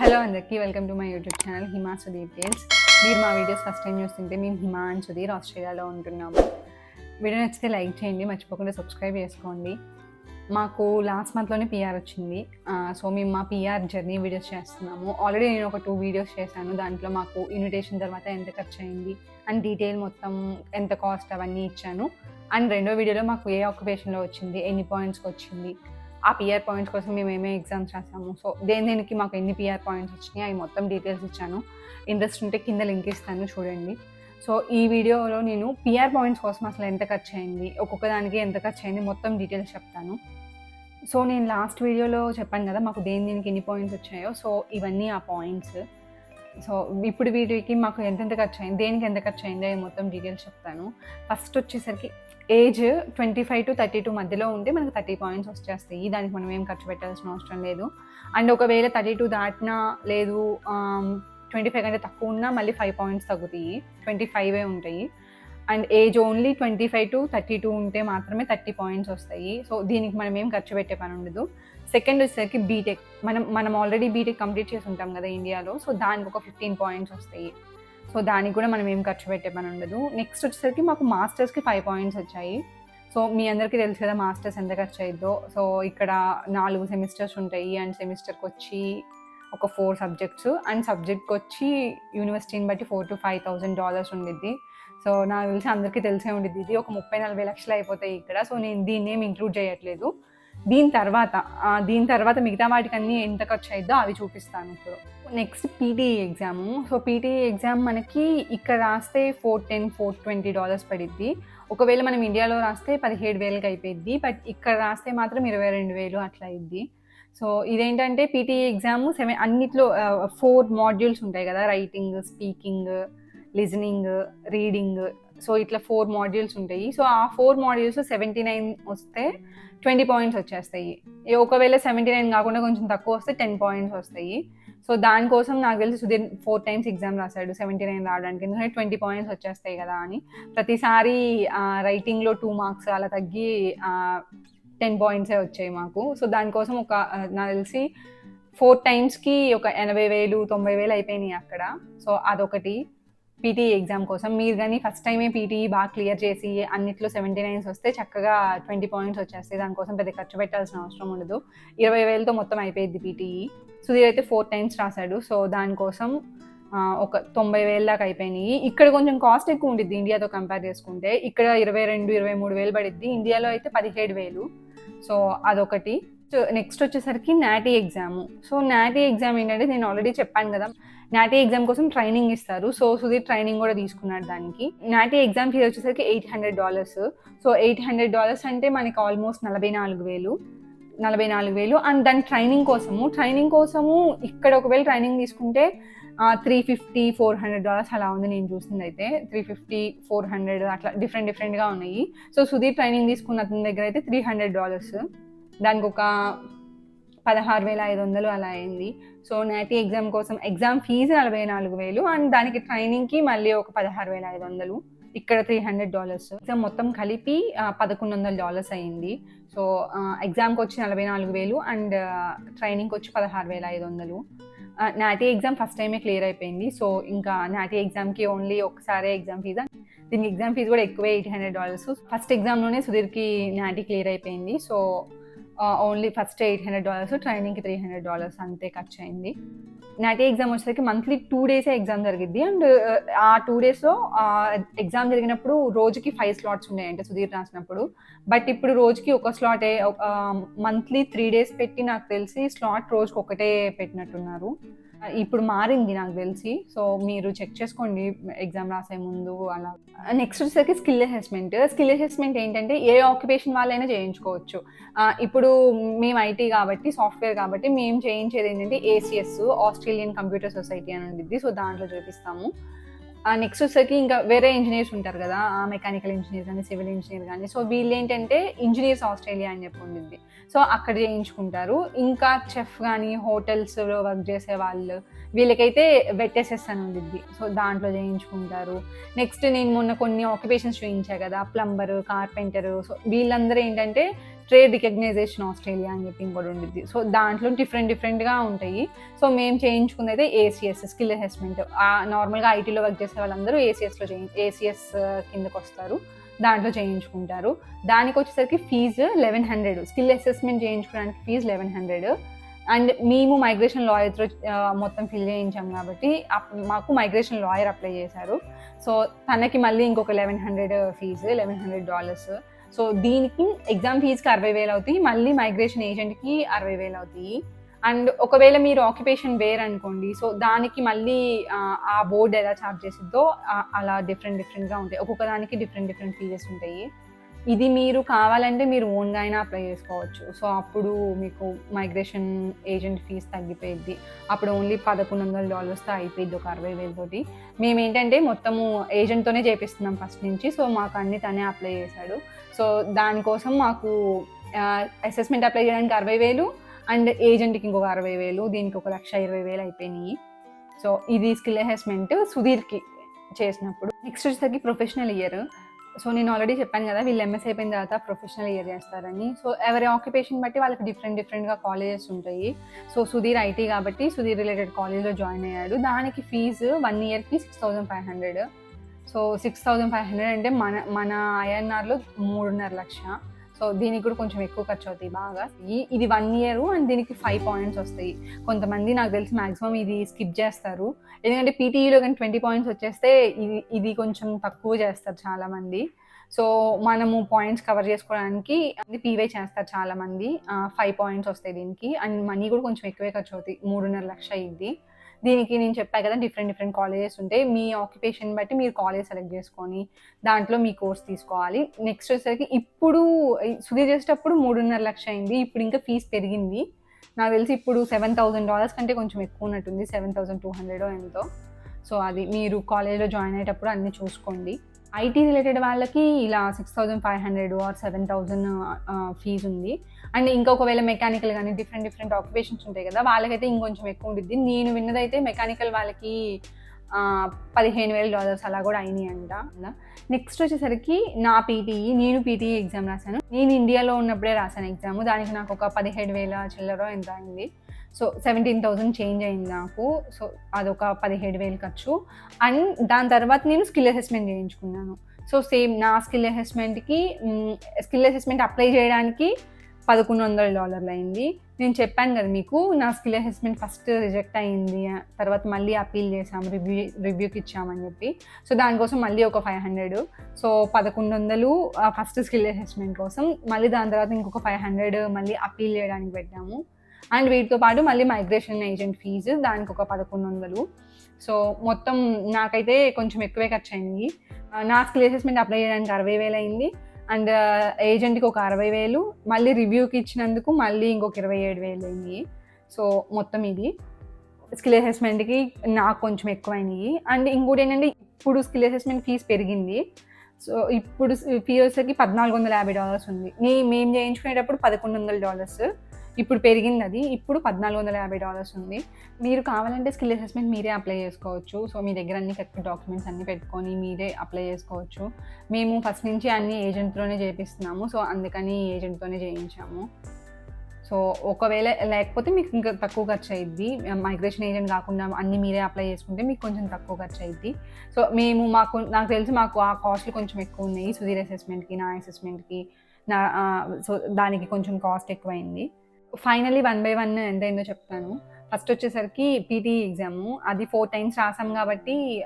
Hello అందరికీ welcome to my YouTube channel Hima Sudhir tales మీరు మా వీడియోస్ ఫస్ట్ టైం చూస్తుంటే మేము హిమా అండ్ సుధీర్ ఆస్ట్రేలియాలో ఉంటున్నాము. వీడియో నచ్చితే లైక్ చేయండి మర్చిపోకుండా సబ్స్క్రైబ్ చేసుకోండి. మాకు లాస్ట్ మంత్లోనే పిఆర్ వచ్చింది. సో మేము మా పిఆర్ జర్నీ వీడియోస్ చేస్తున్నాము. ఆల్రెడీ నేను ఒక టూ వీడియోస్ చేశాను. దాంట్లో మాకు ఇన్విటేషన్ తర్వాత ఎంత ఖర్చు అయింది అండ్ డీటెయిల్ మొత్తం ఎంత కాస్ట్ అవన్నీ ఇచ్చాను. అండ్ రెండో వీడియోలో మాకు ఏ ఆక్యుపేషన్లో వచ్చింది ఎన్ని పాయింట్స్కి వచ్చింది ఆ పిఆర్ పాయింట్స్ కోసం మేము ఏమేమి ఎగ్జామ్స్ రాసాము. సో దేని దేనికి మాకు ఎన్ని పిఆర్ పాయింట్స్ వచ్చినాయి అవి మొత్తం డీటెయిల్స్ ఇచ్చాను. ఇంట్రెస్ట్ ఉంటే కింద లింక్ ఇస్తాను చూడండి. సో ఈ వీడియోలో నేను పిఆర్ పాయింట్స్ కోసం అసలు ఎంత ఖర్చు అయింది ఒక్కొక్క దానికి ఎంత ఖర్చు అయింది మొత్తం డీటెయిల్స్ చెప్తాను. సో నేను లాస్ట్ వీడియోలో చెప్పాను కదా మాకు దేని దీనికి ఎన్ని పాయింట్స్ వచ్చాయో. సో ఇవన్నీ ఆ పాయింట్స్ సో ఇప్పుడు వీటికి మాకు ఎంతెంత ఖర్చు అయింది దేనికి ఎంత ఖర్చు అయిందో మొత్తం డీటెయిల్స్ చెప్తాను. ఫస్ట్ వచ్చేసరికి age twenty five to thirty two మధ్యలో ఉంటే మనకు థర్టీ పాయింట్స్ వచ్చేస్తాయి. దానికి మనం ఏం ఖర్చు పెట్టాల్సిన అవసరం లేదు. అండ్ ఒకవేళ థర్టీ టూ దాటినా లేదు ట్వంటీ ఫైవ్ కంటే తక్కువ ఉన్నా మళ్ళీ ఫైవ్ పాయింట్స్ తగ్గుతాయి. ట్వంటీ ఫైవే ఉంటాయి. And age only twenty five to thirty two ఉంటే మాత్రమే థర్టీ పాయింట్స్ వస్తాయి. సో దీనికి మనం ఏం ఖర్చు పెట్టే పని ఉండదు. సెకండ్ వచ్చేసరికి బీటెక్ మనం మనం ఆల్రెడీ బీటెక్ కంప్లీట్ చేసి ఉంటాం కదా ఇండియాలో సో దానికి ఒక ఫిఫ్టీన్ పాయింట్స్ వస్తాయి. సో దానికి కూడా మనం ఏం ఖర్చు పెట్టే పని ఉండదు. నెక్స్ట్ వచ్చేసరికి మాకు మాస్టర్స్కి ఫైవ్ పాయింట్స్ వచ్చాయి. సో మీ అందరికీ తెలుసు కదా మాస్టర్స్ ఎంత ఖర్చు అయిద్దో. సో ఇక్కడ నాలుగు సెమిస్టర్స్ ఉంటాయి. అండ్ సెమిస్టర్కి వచ్చి ఒక ఫోర్ సబ్జెక్ట్స్ అండ్ సబ్జెక్ట్కి వచ్చి యూనివర్సిటీని బట్టి four to five thousand dollars ఉండిద్ది. సో నాకు తెలిసి అందరికీ తెలిసే ఉండిద్ది. ఇది ఒక ముప్పై నలభై లక్షలు అయిపోతాయి ఇక్కడ. సో నేను దీన్ని ఏమి ఇంక్లూడ్ చేయట్లేదు. దీని తర్వాత దీని తర్వాత మిగతా వాటికి అన్ని ఎంత ఖర్చు అయిద్దో అవి చూపిస్తాను ఇప్పుడు. Next PTE exam so PTE exam మనకి ఇక్కడ రాస్తే four ten four twenty dollars పడిద్ది. ఒకవేళ మనం ఇండియాలో రాస్తే పదిహేడు వేలకి అయిపోయింది బట్ ఇక్కడ రాస్తే మాత్రం ఇరవై రెండు వేలు అట్లా అయింది సో ఇదేంటంటే పీటీఈ ఎగ్జామ్ సెవెన్ అన్నిట్లో ఫోర్ మాడ్యూల్స్ ఉంటాయి కదా. Writing speaking listening reading so ఇట్లా ఫోర్ మాడ్యూల్స్ ఉంటాయి. సో ఆ ఫోర్ మాడ్యూల్స్ సెవెంటీ నైన్ వస్తే ట్వంటీ పాయింట్స్ వచ్చేస్తాయి. ఒకవేళ సెవెంటీ నైన్ కాకుండా కొంచెం తక్కువ వస్తే టెన్ పాయింట్స్ వస్తాయి. సో దానికోసం నాకు తెలిసి సుధీర్ ఫోర్ టైమ్స్ ఎగ్జామ్ రాశాడు. సెవెంటీ నైన్ రావడానికి. ఎందుకంటే ట్వంటీ పాయింట్స్ వచ్చేస్తాయి కదా అని. ప్రతిసారి రైటింగ్లో టూ మార్క్స్ అలా తగ్గి టెన్ పాయింట్సే వచ్చాయి మాకు. సో దానికోసం ఒక నాకు తెలిసి ఫోర్ టైమ్స్కి ఒక ఎనభై వేలు తొంభై వేలు అయిపోయినాయి అక్కడ. సో అదొకటి. పీటీ ఎగ్జామ్ కోసం. మీరు కానీ ఫస్ట్ టైమే పీటీ బాగా క్లియర్ చేసి అన్నిట్లో సెవెంటీ నైన్స్ వస్తే చక్కగా ట్వంటీ పాయింట్స్ వచ్చేస్తాయి. దానికోసం పెద్ద ఖర్చు పెట్టాల్సిన అవసరం ఉండదు. ఇరవై వేలతో మొత్తం అయిపోయింది పీటీఈ సుధీర్ అయితే ఫోర్ టైమ్స్ రాశాడు. సో దానికోసం ఒక తొంభై వేల దాకా అయిపోయినాయి. ఇక్కడ కొంచెం కాస్ట్ ఎక్కువ ఉండిద్ది ఇండియాతో కంపేర్ చేసుకుంటే. ఇక్కడ ఇరవై రెండు ఇరవై మూడు వేలు పడిద్ది. ఇండియాలో అయితే పదిహేడు వేలు. సో అదొకటి. నెక్స్ట్ వచ్చేసరికి NAATI exam so NAATI exam ఏంటంటే నేను ఆల్రెడీ చెప్పాను కదా. నాటీ ఎగ్జామ్ కోసం ట్రైనింగ్ ఇస్తారు. సో సుధీర్ ట్రైనింగ్ కూడా తీసుకున్నాడు దానికి. నాటీ ఎగ్జామ్ ఫీజు వచ్చేసరికి eight hundred dollars so eight hundred dollars అంటే మనకి ఆల్మోస్ట్ నలభై నాలుగు వేలు. నలభై నాలుగు వేలు. అండ్ దాని ట్రైనింగ్ కోసము ట్రైనింగ్ కోసము ఇక్కడ ఒకవేళ ట్రైనింగ్ తీసుకుంటే three fifty four hundred dollars అలా ఉంది నేను చూసింది అయితే త్రీ ఫిఫ్టీ ఫోర్ హండ్రెడ్ అట్లా డిఫరెంట్ డిఫరెంట్గా ఉన్నాయి. సో సుధీర్ ట్రైనింగ్ తీసుకున్న అతని దగ్గర అయితే త్రీ హండ్రెడ్ డాలర్స్ దానికి ఒక పదహారు వేల ఐదు వందలు అలా అయింది. సో నాటి ఎగ్జామ్ కోసం ఎగ్జామ్ ఫీజు నలభై నాలుగు వేలు అండ్ దానికి ట్రైనింగ్కి మళ్ళీ ఒక పదహారు వేల ఐదు వందలు. ఇక్కడ త్రీ హండ్రెడ్ డాలర్స్ ఎగ్జామ్ మొత్తం కలిపి పదకొండు వందల డాలర్స్ అయింది. సో ఎగ్జామ్కి వచ్చి నలభై నాలుగు వేలు అండ్ ట్రైనింగ్కి వచ్చి పదహారు వేల ఐదు వందలు. నాటీ ఎగ్జామ్ ఫస్ట్ టైమే క్లియర్ అయిపోయింది. సో ఇంకా నాటీ ఎగ్జామ్కి ఓన్లీ ఒకసారి ఎగ్జామ్ ఫీజు దీనికి ఎగ్జామ్ ఫీజు కూడా ఎక్కువే ఎయిట్ హండ్రెడ్ డాలర్స్ ఫస్ట్ ఎగ్జామ్లోనే సుధీర్కి నాటీ క్లియర్ అయిపోయింది. So only first eight hundred dollars ట్రైనింగ్కి త్రీ హండ్రెడ్ డాలర్స్ అంతే ఖర్చు అయింది నాటీ ఎగ్జామ్ వచ్చేసరికి మంత్లీ టూ డేసే ఎగ్జామ్ జరిగిద్ది. అండ్ ఆ టూ డేస్లో ఎగ్జామ్ జరిగినప్పుడు రోజుకి ఫైవ్ స్లాట్స్ ఉన్నాయంటే సుధీర్ రాసినప్పుడు. బట్ ఇప్పుడు రోజుకి ఒక స్లాటే మంత్లీ త్రీ డేస్ పెట్టి నాకు తెలిసి స్లాట్ రోజుకి ఒకటే పెట్టినట్టున్నారు. ఇప్పుడు మారింది నాకు తెలిసి. సో మీరు చెక్ చేసుకోండి ఎగ్జామ్ రాసే ముందు అలా. నెక్స్ట్ వచ్చేసరికి స్కిల్ అసెస్మెంట్ స్కిల్ అసెస్మెంట్ ఏంటంటే ఏ ఆక్యుపేషన్ వాళ్ళైనా చేయించుకోవచ్చు. ఇప్పుడు మేము ఐటీ కాబట్టి సాఫ్ట్వేర్ కాబట్టి మేము చేయించేది ఏంటంటే ఏసీఎస్ ఆస్ట్రేలియన్ కంప్యూటర్ సొసైటీ అని ఉండిద్ది. సో దాంట్లో చూపిస్తాము. నెక్స్ట్ వచ్చేసరికి ఇంకా వేరే ఇంజనీర్స్ ఉంటారు కదా ఆ మెకానికల్ ఇంజనీర్ కానీ సివిల్ ఇంజనీర్ కానీ సో వీళ్ళు ఏంటంటే ఇంజనీర్స్ ఆస్ట్రేలియా అని చెప్పి ఉండింది సో అక్కడ చేయించుకుంటారు. ఇంకా చెఫ్ కానీ హోటల్స్లో వర్క్ చేసే వాళ్ళు వీళ్ళకైతే వెట్టెసెస్ అని ఉండిద్ది. సో దాంట్లో చేయించుకుంటారు. నెక్స్ట్ నేను మొన్న కొన్ని ఆక్యుపేషన్స్ చూపించా కదా ప్లంబరు కార్పెంటరు సో వీళ్ళందరూ ఏంటంటే ట్రేడ్ రికగ్నైజేషన్ ఆస్ట్రేలియా అని చెప్పి ఇంకోటి ఉండిద్ది. సో దాంట్లో డిఫరెంట్ డిఫరెంట్గా ఉంటాయి. సో మేము చేయించుకుంది అయితే ఏసీఎస్ స్కిల్ అసెస్మెంట్. నార్మల్గా ఐటీలో వర్క్ చేసే వాళ్ళందరూ ఏసీఎస్లో చేయి ఏసీఎస్ కిందకు వస్తారు. దాంట్లో చేయించుకుంటారు. దానికి వచ్చేసరికి fee eleven hundred. Skill assessment చేయించుకోవడానికి ఫీజు లెవెన్ హండ్రెడ్. అండ్ మేము మైగ్రేషన్ లాయర్తో మొత్తం ఫిల్ చేయించాం కాబట్టి మాకు మైగ్రేషన్ లాయర్ అప్లై చేశారు. సో తనకి మళ్ళీ ఇంకొక eleven hundred fee eleven hundred dollars. So దీనికి ఎగ్జామ్ ఫీజుకి అరవై వేలు అవుతాయి మళ్ళీ మైగ్రేషన్ ఏజెంట్కి అరవై వేలు అవుతాయి. అండ్ ఒకవేళ మీరు ఆక్యుపేషన్ వేర్ అనుకోండి సో దానికి మళ్ళీ ఆ, బోర్డు ఎలా ఛార్జ్ చేసిద్దో అలా డిఫరెంట్ డిఫరెంట్గా ఉంటాయి. ఒక్కొక్క దానికి డిఫరెంట్ డిఫరెంట్ ఫీజెస్ ఉంటాయి. ఇది మీరు కావాలంటే మీరు ఓన్గా అయినా అప్లై చేసుకోవచ్చు. సో అప్పుడు మీకు మైగ్రేషన్ ఏజెంట్ ఫీజు తగ్గిపోయింది అప్పుడు ఓన్లీ పదకొండు వందల డాలర్స్తో అయిపోయింది ఒక అరవై వేలతోటి మేము ఏంటంటే మొత్తము ఏజెంట్తోనే చేపిస్తున్నాం ఫస్ట్ నుంచి. సో మాకు అన్ని తనే అప్లై చేశాడు. సో దానికోసం మాకు అసెస్మెంట్ అప్లై చేయడానికి అరవై వేలు అండ్ ఏజెంట్కి ఇంకొక అరవై వేలు దీనికి ఒక లక్ష ఇరవై వేలు అయిపోయినాయి. సో ఇది స్కిల్ అసెస్మెంట్ సుధీర్కి చేసినప్పుడు. నెక్స్ట్ వచ్చేసరికి ప్రొఫెషనల్ ఇయర్ సో నేను ఆల్రెడీ చెప్పాను కదా వీళ్ళు ఎంఎస్ అయిపోయిన తర్వాత ప్రొఫెషనల్ ఇయర్ చేస్తారని. సో ఎవరి ఆక్యుపేషన్ బట్టి వాళ్ళకి డిఫరెంట్ డిఫరెంట్గా కాలేజెస్ ఉంటాయి. సో సుధీర్ ఐటీ కాబట్టి సుధీర్ రిలేటెడ్ కాలేజ్లో జాయిన్ అయ్యాడు. దానికి ఫీజు వన్ ఇయర్కి six thousand five hundred so six thousand five hundred అంటే మన మన ఐఎన్ఆర్లో మూడున్నర లక్ష. సో దీనికి కూడా కొంచెం ఎక్కువ ఖర్చు అవుతాయి బాగా. ఇది వన్ ఇయర్ అండ్ దీనికి ఫైవ్ పాయింట్స్ వస్తాయి. కొంతమంది నాకు తెలిసి మాక్సిమం ఇది స్కిప్ చేస్తారు. ఎందుకంటే పీటీఈలో కానీ ట్వంటీ పాయింట్స్ వచ్చేస్తే ఇది ఇది కొంచెం తక్కువ చేస్తారు చాలా మంది సో మనము పాయింట్స్ కవర్ చేసుకోవడానికి పీవై చేస్తారు చాలా మంది ఫైవ్ పాయింట్స్ వస్తాయి దీనికి. అండ్ మనీ కూడా కొంచెం ఎక్కువే ఖర్చు అవుతాయి. మూడున్నర లక్ష ఇది దీనికి నేను చెప్పాను కదా డిఫరెంట్ డిఫరెంట్ కాలేజెస్ ఉంటాయి. మీ ఆక్యుపేషన్ బట్టి మీరు కాలేజ్ సెలెక్ట్ చేసుకొని దాంట్లో మీ కోర్స్ తీసుకోవాలి. నెక్స్ట్ వచ్చేసరికి ఇప్పుడు సుధీర్ చేసేటప్పుడు మూడున్నర లక్ష అయింది. ఇప్పుడు ఇంకా ఫీజు పెరిగింది. నాకు తెలిసి ఇప్పుడు సెవెన్ థౌసండ్ డాలర్స్ కంటే కొంచెం ఎక్కువ ఉన్నట్టుంది. సెవెన్ థౌసండ్ టూ హండ్రెడ్ ఎంతో. సో అది మీరు కాలేజ్లో జాయిన్ అయ్యేటప్పుడు అన్నీ చూసుకోండి. ఐటీ రిలేటెడ్ వాళ్ళకి ఇలా six thousand five hundred or seven thousand fee ఉంది. అండ్ ఇంకా ఒకవేళ మెకానికల్ కానీ డిఫరెంట్ డిఫరెంట్ ఆక్యుపేషన్స్ ఉంటాయి కదా వాళ్ళకైతే ఇంకొంచెం ఎక్కువ ఉంటుంది నేను విన్నదైతే మెకానికల్ వాళ్ళకి పదిహేను వేల డాలర్స్ అలా కూడా అయినాయి అంట నెక్స్ట్ వచ్చేసరికి నా పీటీఈ నేను పీటీఈ ఎగ్జామ్ రాశాను. నేను ఇండియాలో ఉన్నప్పుడే రాశాను ఎగ్జామ్. దానికి నాకు ఒక పదిహేడు వేల చిల్లరో ఎంత అయింది. సో సెవెంటీన్ థౌసండ్ చేంజ్ అయింది నాకు. సో అదొక పదిహేడు వేలు ఖర్చు. అండ్ దాని తర్వాత నేను స్కిల్ అసెస్మెంట్ చేయించుకున్నాను. సో సేమ్ నా స్కిల్ అసెస్మెంట్కి స్కిల్ అసెస్మెంట్ అప్లై చేయడానికి పదకొండు వందల డాలర్లు అయింది. నేను చెప్పాను కదా మీకు నా స్కిల్ అసెస్మెంట్ ఫస్ట్ రిజెక్ట్ అయింది. తర్వాత మళ్ళీ అప్పీల్ చేసాము రివ్యూ రివ్యూకి ఇచ్చామని చెప్పి. సో దానికోసం మళ్ళీ ఒక ఫైవ్ హండ్రెడ్ సో పదకొండు వందలు ఫస్ట్ స్కిల్ అసెస్మెంట్ కోసం. మళ్ళీ దాని తర్వాత ఇంకొక ఫైవ్ హండ్రెడ్ మళ్ళీ అపీల్ చేయడానికి పెట్టాము. అండ్ వీటితో పాటు మళ్ళీ మైగ్రేషన్ ఏజెంట్ ఫీజు దానికి ఒక పదకొండు వందలు. సో మొత్తం నాకైతే కొంచెం ఎక్కువే ఖర్చు అయింది నా స్కిల్ అసెస్మెంట్ అప్లై చేయడానికి అరవై వేలు అయింది. అండ్ ఏజెంట్కి ఒక అరవై వేలు. మళ్ళీ రివ్యూకి ఇచ్చినందుకు మళ్ళీ ఇంకొక ఇరవై ఏడు వేలు అయింది. సో మొత్తం ఇది. స్కిల్ అసెస్మెంట్కి నాకు కొంచెం ఎక్కువైనవి అండ్ ఇంకోటి ఏంటంటే ఇప్పుడు స్కిల్ అసెస్మెంట్ ఫీజు పెరిగింది. సో ఇప్పుడు ఫీ వచ్చేసరికి పద్నాలుగు వందల యాభై డాలర్స్ ఉంది. నే మేము చేయించుకునేటప్పుడు పదకొండు వందల డాలర్స్. ఇప్పుడు పెరిగింది అది ఇప్పుడు పద్నాలుగు వందల యాభై డాలర్స్ ఉంది. మీరు కావాలంటే స్కిల్ అసెస్మెంట్ మీరే అప్లై చేసుకోవచ్చు. సో మీ దగ్గర అన్ని కరెక్ట్ డాక్యుమెంట్స్ అన్ని పెట్టుకొని మీరే అప్లై చేసుకోవచ్చు. మేము ఫస్ట్ నుంచి అన్ని ఏజెంట్తోనే చేపిస్తున్నాము. సో అందుకని ఏజెంట్తోనే చేయించాము. సో ఒకవేళ లేకపోతే మీకు ఇంకా తక్కువ ఖర్చు అయ్యిద్ది మైగ్రేషన్ ఏజెంట్ కాకుండా అన్ని మీరే అప్లై చేసుకుంటే మీకు కొంచెం తక్కువ ఖర్చు అయ్యిద్ది సో మేము మాకు నాకు తెలిసి మాకు ఆ కాస్ట్లు కొంచెం ఎక్కువ ఉన్నాయి. సుధీర్ అసెస్మెంట్కి నా అసెస్మెంట్కి నా సో దానికి కొంచెం కాస్ట్ ఎక్కువైంది. ఫైనలీ వన్ బై వన్ ఎంత అయిందో చెప్తాను. ఫస్ట్ వచ్చేసరికి పీటీ ఎగ్జాము. అది ఫోర్ టైమ్స్ రాసాం కాబట్టి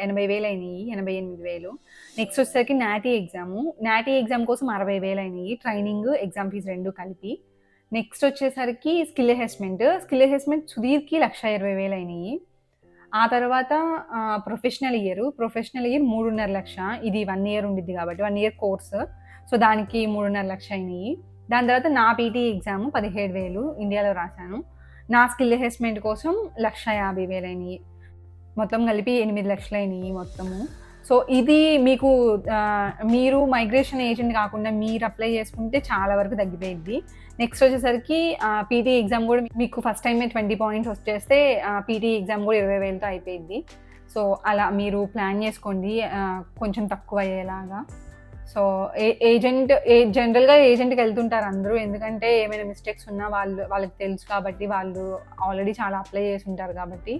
ఎనభై వేలు అయినాయి ఎనభై ఎనిమిది వేలు. నెక్స్ట్ వచ్చేసరికి నాటీ ఎగ్జాము. నాటీ ఎగ్జామ్ కోసం అరవై వేలు అయినాయి. ట్రైనింగ్ ఎగ్జామ్ ఫీజు రెండు కలిపి. నెక్స్ట్ వచ్చేసరికి స్కిల్ అసెస్మెంట్. స్కిల్ అసెస్మెంట్ సుధీర్కి లక్ష ఇరవై వేలు అయినాయి. ఆ తర్వాత ప్రొఫెషనల్ ఇయర్. ప్రొఫెషనల్ ఇయర్ మూడున్నర లక్ష. ఇది వన్ ఇయర్ ఉండిద్ది కాబట్టి వన్ ఇయర్ కోర్స్. సో దానికి మూడున్నర లక్ష అయినాయి. దాని తర్వాత నా పీటీ ఎగ్జామ్ పదిహేడు వేలు ఇండియాలో రాశాను. నా స్కిల్ అసెస్మెంట్ కోసం లక్ష యాభై వేలు అయినాయి మొత్తం కలిపి ఎనిమిది లక్షలు అయినాయి మొత్తము. సో ఇది మీకు మీరు మైగ్రేషన్ ఏజెంట్ కాకుండా మీరు అప్లై చేసుకుంటే చాలా వరకు తగ్గిపోయింది నెక్స్ట్ వచ్చేసరికి పీటీ ఎగ్జామ్ కూడా మీకు ఫస్ట్ టైమే ట్వంటీ పాయింట్స్ వచ్చేస్తే పీటీ ఎగ్జామ్ కూడా ఇరవై వేలతో అయిపోయింది సో అలా మీరు ప్లాన్ చేసుకోండి కొంచెం తక్కువ అయ్యేలాగా. సో ఏ ఏజెంట్ ఏ జనరల్గా ఏజెంట్కి వెళ్తుంటారు అందరూ. ఎందుకంటే ఏమైనా మిస్టేక్స్ ఉన్నా వాళ్ళు వాళ్ళకి తెలుసు కాబట్టి వాళ్ళు ఆల్రెడీ చాలా అప్లై చేసి ఉంటారు కాబట్టి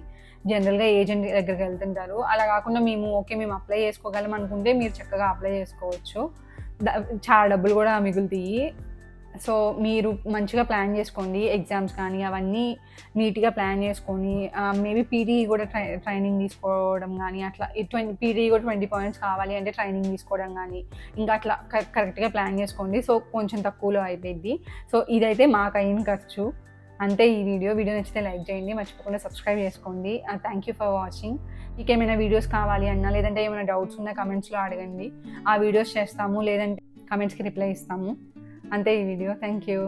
జనరల్గా ఏజెంట్ దగ్గరికి వెళ్తుంటారు. అలా కాకుండా మేము ఓకే మేము అప్లై చేసుకోగలం అనుకుంటే మీరు చక్కగా అప్లై చేసుకోవచ్చు. చాలా డబ్బులు కూడా మిగులుతాయి. సో మీరు మంచిగా ప్లాన్ చేసుకోండి ఎగ్జామ్స్ కానీ అవన్నీ నీట్గా ప్లాన్ చేసుకొని మేబీ పీటీ కూడా ట్రై ట్రైనింగ్ తీసుకోవడం కానీ అట్లా ట్వంటీ పీటీ కూడా ట్వంటీ పాయింట్స్ కావాలి అంటే ట్రైనింగ్ తీసుకోవడం కానీ ఇంకా అట్లా కరెక్ట్గా ప్లాన్ చేసుకోండి. సో కొంచెం తక్కువలో అయిపోయింది. సో ఇదైతే మాకు అయిన ఖర్చు. అంతే ఈ వీడియో. వీడియో నచ్చితే లైక్ చేయండి. మర్చిపోకుండా సబ్స్క్రైబ్ చేసుకోండి. థ్యాంక్ యూ ఫర్ వాచింగ్ మీకు ఏమైనా వీడియోస్ కావాలి అన్నా లేదంటే ఏమైనా డౌట్స్ ఉన్నా కమెంట్స్లో అడగండి. ఆ వీడియోస్ చేస్తాము లేదంటే కమెంట్స్కి రిప్లై ఇస్తాము. అంతే ఈ వీడియో. Thank you